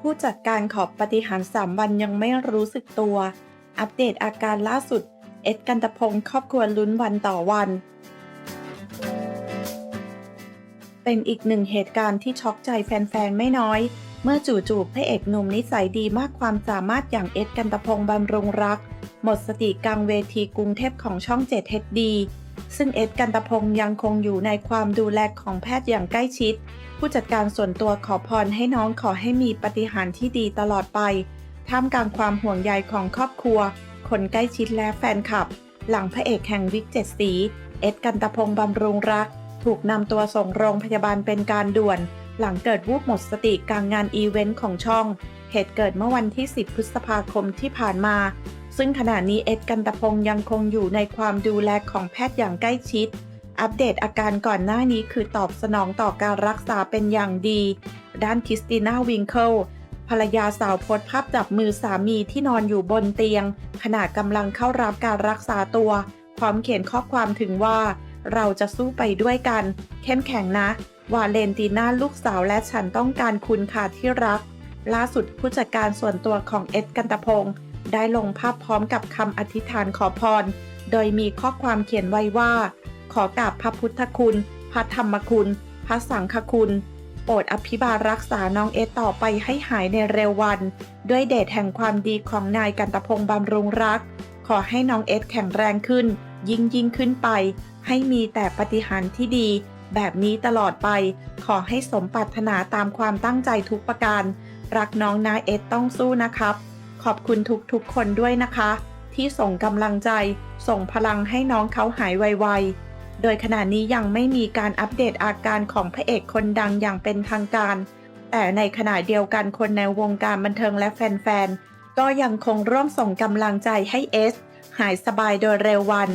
ผู้จัดการขอบปฏิหาร 3 วันยังไม่รู้สึกตัว อัปเดตอาการล่าสุด เอ็ดกันตพงศ์ครอบครัวลุ้นวันต่อวัน เป็นอีกหนึ่งเหตุการณ์ที่ช็อกใจแฟนๆ ไม่น้อย เมื่อจู่ๆพระเอกหนุ่มนิสัยดีมากความสามารถอย่างเอ็ดกันตพงศ์บำรุงรัก หมดสติกลางเวทีกรุงเทพของช่อง7เฮดดี ซึ่งเอ็ดกันตพงศ์ยังคงอยู่ในความดูแลของแพทย์อย่างใกล้ชิด ผู้จัดการส่วนตัวขอพรให้น้องขอให้มีปฏิหารที่ดีตลอดไป ท่ามกลางความห่วงใยของครอบครัว คนใกล้ชิดและแฟนคลับ หลังพระเอกแห่งวิกเจ็ดสี เอ็ดกันตพงศ์บำรุงรัก ถูกนำตัวส่งโรงพยาบาลเป็นการด่วน หลังเกิดวูบหมดสติกลางงานอีเวนต์ของช่อง เหตุเกิดเมื่อวันที่ 10 พฤษภาคมที่ผ่านมา ซึ่งขณะนี้เอ็ดกันตะพงศ์ยังคงอยู่ในความดูแลของแพทย์อย่างใกล้ชิด อัปเดตอาการก่อนหน้านี้คือตอบสนองต่อการรักษาเป็นอย่างดี ด้านคริสติน่าวิงเคิลภรรยาสาวโพสภาพจับมือสามีที่นอนอยู่บนเตียง ขณะกำลังเข้ารับการรักษาตัว พร้อมเขียนข้อความถึงว่า เราจะสู้ไปด้วยกัน เข้มแข็งนะ วาเลนติน่าลูกสาวและฉันต้องการคุณค่ะที่รัก ล่าสุดผู้จัดการส่วนตัวของเอ็ดกันตะพงศ์ ได้ลงภาพพร้อมกับคำอธิษฐานขอพร โดยมีข้อความเขียนไว้ว่า ขอกราบพระพุทธคุณ พระธรรมคุณ พระสังฆคุณ โปรดอภิบาลรักษาน้องเอต่อไปให้หายในเร็ววัน ด้วยเดชแห่งความดีของนายกันตพงศ์บำรุงรัก ขอให้น้องเอสแข็งแรงขึ้น ยิ่งยิ่งขึ้นไป ให้มีแต่ปฏิหารที่ดี แบบนี้ตลอดไป ขอให้สมปรารถนาตามความตั้งใจทุกประการ รักน้องนาเอสต้องสู้นะครับ อบคุณทุกๆคนด้วยนะคะ ที่ส่งกำลังใจ ส่งพลังให้น้องเขาหายไวๆ โดยขณะนี้ยังไม่มีการอัปเดตอาการของพระเอกคนดังอย่างเป็นทางการ แต่ในขณะเดียวกันคนในวงการบันเทิงและแฟนๆ ก็ยังคงร่วมส่งกำลังใจให้เอสหายสบายโดยเร็ววัน